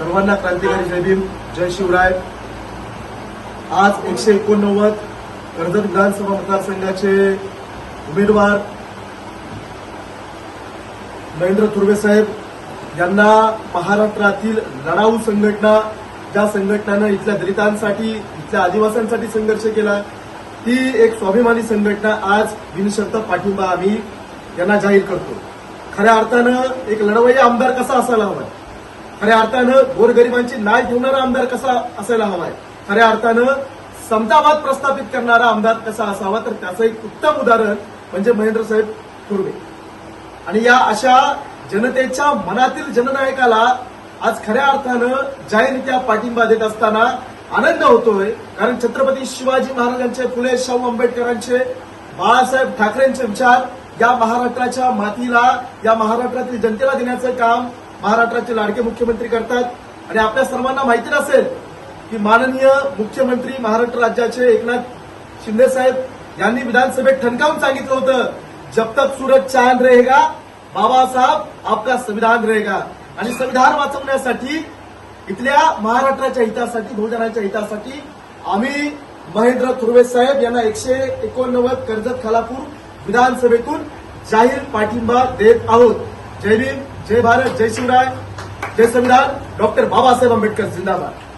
सर्वांना क्रांतिकारी जय भीम जय शिवराय. आज एकशे एकोणनव्वद कर्जत विधानसभा मतदारसंघाचे उमेदवार महेंद्र तुर्वे साहेब यांना महाराष्ट्रातील लढाऊ संघटना ज्या संघटनानं इथल्या दलितांसाठी इथल्या आदिवासींसाठी संघर्ष केला ती एक स्वाभिमानी संघटना आज बिनशर्त पाठिंबा आम्ही यांना जाहीर करतो. खऱ्या अर्थानं एक लढवय्या आमदार कसा असायला हवा खऱ्या अर्थानं गोरगरिबांची नाय ठेवणारा आमदार कसा असायला हवाय? खऱ्या अर्थानं समतावाद प्रस्थापित करणारा आमदार कसा असावा? तर त्याचं एक उत्तम उदाहरण म्हणजे महेंद्र साहेब तुर्वे आणि या अशा जनतेच्या मनातील जननायकाला आज खऱ्या अर्थानं जाहीररित्या पाठिंबा देत असताना आनंद होतोय. कारण छत्रपती शिवाजी महाराजांचे फुले शाहू आंबेडकरांचे बाळासाहेब ठाकरेंचे विचार या महाराष्ट्राच्या मातीला या महाराष्ट्रातील जनतेला देण्याचं काम महाराष्ट्राचे लाडके मुख्यमंत्री करतात. आणि आपल्या सर्वांना माहिती नसेल की माननीय मुख्यमंत्री महाराष्ट्र राज्याचे एकनाथ शिंदे साहेब यांनी विधानसभेत ठणकावून सांगितलं होतं जब तक सूरज चांद रहेगा बाबासाहेब आपला संविधान रहेगा. आणि संविधान वाचवण्यासाठी इथल्या महाराष्ट्राच्या हितासाठी बहुजनाच्या हितासाठी आम्ही महेंद्र थुर्वे साहेब यांना एकशे एकोणनव्वद कर्जत खालापूर विधानसभेतून जाहीर पाठिंबा देत आहोत. जय भीम. जय भारत जय शिवराय जय संविधान डॉक्टर बाबासाहेब आंबेडकर जिंदाबाद